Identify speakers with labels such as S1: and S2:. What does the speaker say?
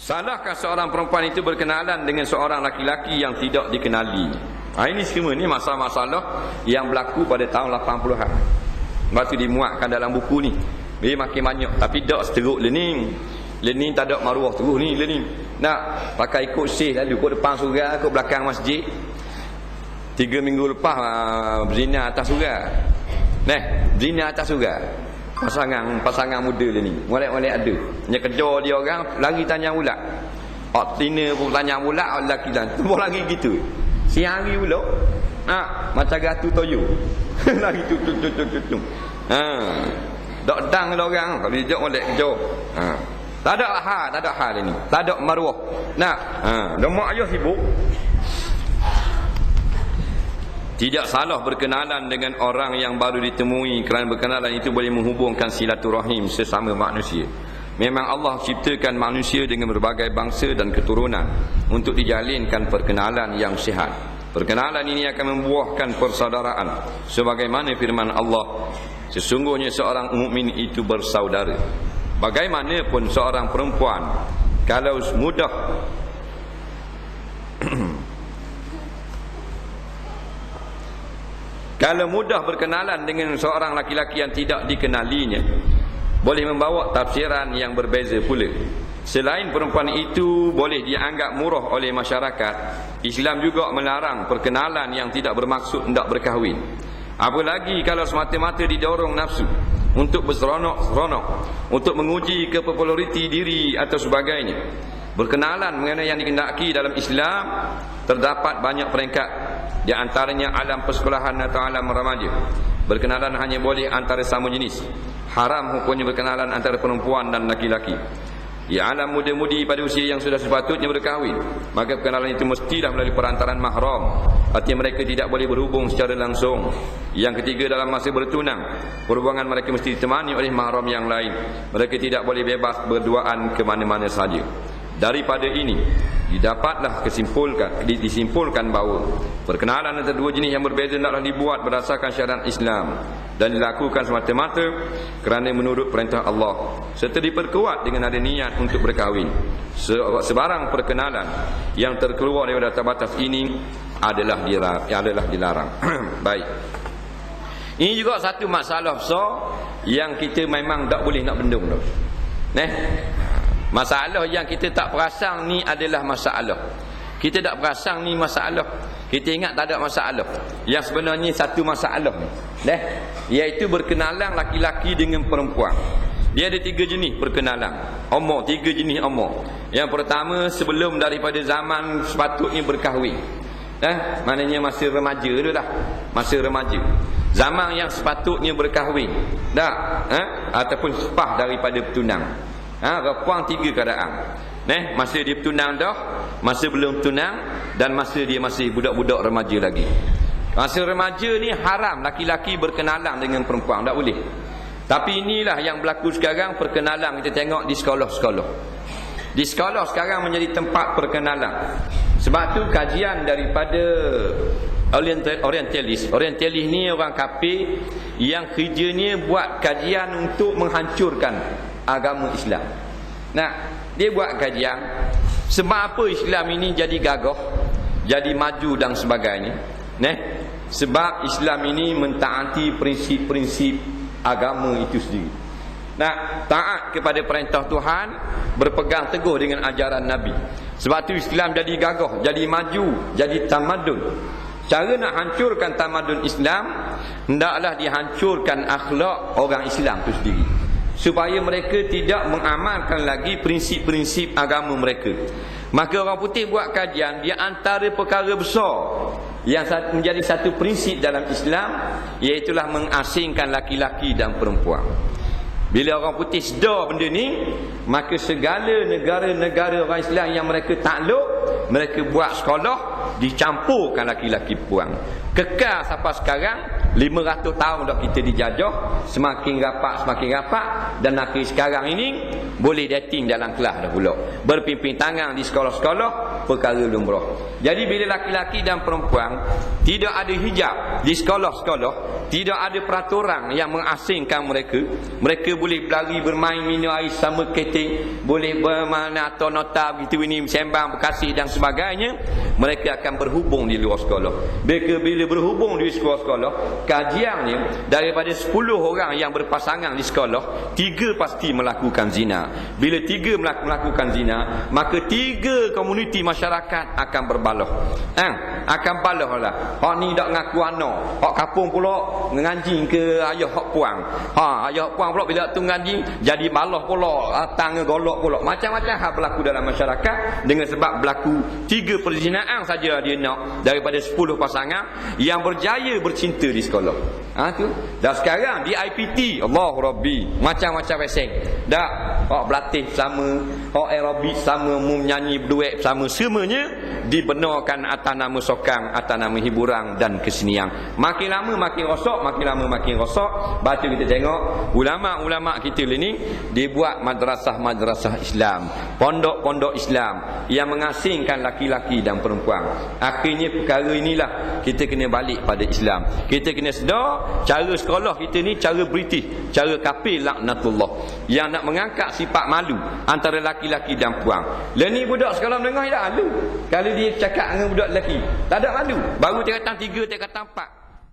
S1: Salahkah seorang perempuan itu berkenalan dengan seorang laki-laki yang tidak dikenali? Ha, ini semua ni masalah-masalah yang berlaku pada tahun 80-an. Lepas tu dimuatkan dalam buku ni. Dia makin banyak. Tapi tak seteruk learning. Learning tak ada maruah terus ni learning. Nak pakai ikut sih lalu. Ikut depan surga, ikut belakang masjid. Tiga minggu lepas uh, berzina atas surga. Neh, berzina atas surga pasangan pasangan muda dia ni. Molek-molek ada. Hanya kejar dia orang lagi tanya pula. Hak tina pun tanya pula lelaki dan semua lagi gitu. Siang hari pula ha macam gatu toyo. Lagi tu tu tu tu tu, tu. ha. Dak dang dia orang kalau dia molek kejar ha. Tak ada hal tak ada hal ni. Tak ada maruah. Nak? Ha. Dah mak ayah sibuk tidak salah berkenalan dengan orang yang baru ditemui kerana berkenalan itu boleh menghubungkan silaturahim sesama manusia. Memang Allah ciptakan manusia dengan berbagai bangsa dan keturunan untuk dijalinkan perkenalan yang sihat. Perkenalan ini akan membuahkan persaudaraan sebagaimana firman Allah, sesungguhnya seorang mukmin itu bersaudara. Bagaimanapun seorang perempuan kalau mudah Kalau mudah berkenalan dengan seorang laki-laki yang tidak dikenalinya Boleh membawa tafsiran yang berbeza pula. Selain perempuan itu boleh dianggap murah oleh masyarakat. Islam juga melarang perkenalan yang tidak bermaksud tidak berkahwin. Apalagi kalau semata-mata didorong nafsu Untuk berseronok-seronok Untuk menguji kepopulariti diri atau sebagainya? Berkenalan mengenai yang dikendaki dalam Islam Terdapat banyak peringkat di antaranya alam persekolahan atau alam remaja. Berkenalan hanya boleh antara sama jenis. Haram hukumnya berkenalan antara perempuan dan laki-laki. Di alam muda-mudi pada usia yang sudah sepatutnya berkahwin, maka perkenalan itu mestilah melalui perantaran mahram. Artinya mereka tidak boleh berhubung secara langsung. Yang ketiga dalam masa bertunang, perhubungan mereka mesti ditemani oleh mahram yang lain. Mereka tidak boleh bebas berduaan ke mana-mana saja. Daripada ini didapatlah kesimpulkan disimpulkan bahawa perkenalan antara dua jenis yang berbeza hendaklah dibuat berdasarkan syariat Islam dan dilakukan semata-mata kerana menurut perintah Allah serta diperkuat dengan ada niat untuk berkahwin. Sebarang perkenalan yang terkeluar dari batas ini adalah dilarang, adalah dilarang. Baik. Ini juga satu masalah besar yang kita memang tak boleh nak bendung tu. Neh. Masalah yang kita tak perasan ni adalah masalah. Kita tak perasan ni masalah. Kita ingat tak ada masalah. Yang sebenarnya satu masalah ni. Deh, iaitu berkenalan laki-laki dengan perempuan. Dia ada tiga jenis perkenalan. Umur, tiga jenis umur. Yang pertama sebelum daripada zaman sepatutnya berkahwin. Eh, maknanya masih remaja tu dah. Masih remaja. Zaman yang sepatutnya berkahwin. Dah, eh? ataupun sepah daripada bertunang. Ha, rapuang tiga keadaan. Neh, masa dia bertunang dah, masa belum tunang dan masa dia masih budak-budak remaja lagi. Masa remaja ni haram laki-laki berkenalan dengan perempuan, tak boleh. Tapi inilah yang berlaku sekarang perkenalan kita tengok di sekolah-sekolah. Di sekolah sekarang menjadi tempat perkenalan. Sebab tu kajian daripada orientalis. Orientalis ni orang kafir yang kerjanya buat kajian untuk menghancurkan agama Islam. Nah, dia buat kajian sebab apa Islam ini jadi gagah, jadi maju dan sebagainya. Nah, sebab Islam ini mentaati prinsip-prinsip agama itu sendiri. Nah, taat kepada perintah Tuhan, berpegang teguh dengan ajaran Nabi. Sebab itu Islam jadi gagah, jadi maju, jadi tamadun. Cara nak hancurkan tamadun Islam, hendaklah dihancurkan akhlak orang Islam itu sendiri supaya mereka tidak mengamalkan lagi prinsip-prinsip agama mereka. Maka orang putih buat kajian dia antara perkara besar yang menjadi satu prinsip dalam Islam iaitu mengasingkan laki-laki dan perempuan. Bila orang putih sedar benda ni, maka segala negara-negara orang Islam yang mereka takluk, mereka buat sekolah dicampurkan laki-laki perempuan. Kekal sampai sekarang 500 tahun dah kita dijajah, semakin rapat semakin rapat. Dan akhir sekarang ini boleh dating dalam kelas dah pula. Berpimpin tangan di sekolah-sekolah perkara lumrah. Jadi bila laki-laki dan perempuan tidak ada hijab di sekolah-sekolah tidak ada peraturan yang mengasingkan mereka mereka boleh berlari bermain minum air sama keting boleh bermana atau nota begitu ini sembang berkasih dan sebagainya mereka akan berhubung di luar sekolah. Mereka bila berhubung di sekolah-sekolah kajiannya daripada 10 orang yang berpasangan di sekolah tiga pasti melakukan zina bila tiga melakukan zina maka tiga komuniti masyarakat akan berbalah eh, akan balah lah. Hak ni tak ngaku anak hak kapung pula ngaji ke ayah hak puang. Ha ayah hak puang pula bila tu ngaji jadi balah pula datang golok pula macam-macam hal berlaku dalam masyarakat. Dengan sebab berlaku tiga perzinaan saja dia nak daripada 10 pasangan yang berjaya bercinta di sekolah. Ha tu. Dah sekarang di IPT Allah Rabbi. Macam-macam reseng dah hak berlatih sama aerobik sama menyanyi berduet sama semuanya dibenarkan atas nama sokang atas nama hiburan dan kesenian. Makin lama makin rosak makin lama makin rosak. Baca kita tengok ulama-ulama kita ini dibuat madrasah-madrasah Islam pondok-pondok Islam yang mengasingkan laki-laki dan perempuan. Akhirnya perkara inilah kita kena balik pada Islam. Kita kena sedar cara sekolah kita ni cara British cara kafir laknatullah. Yang nak mengangkat sifat malu antara laki-laki dan puang lah ni budak sekolah menengah tak malu. Kalau dia cakap dengan budak lelaki tak ada malu. Baru dia tiga dia kata empat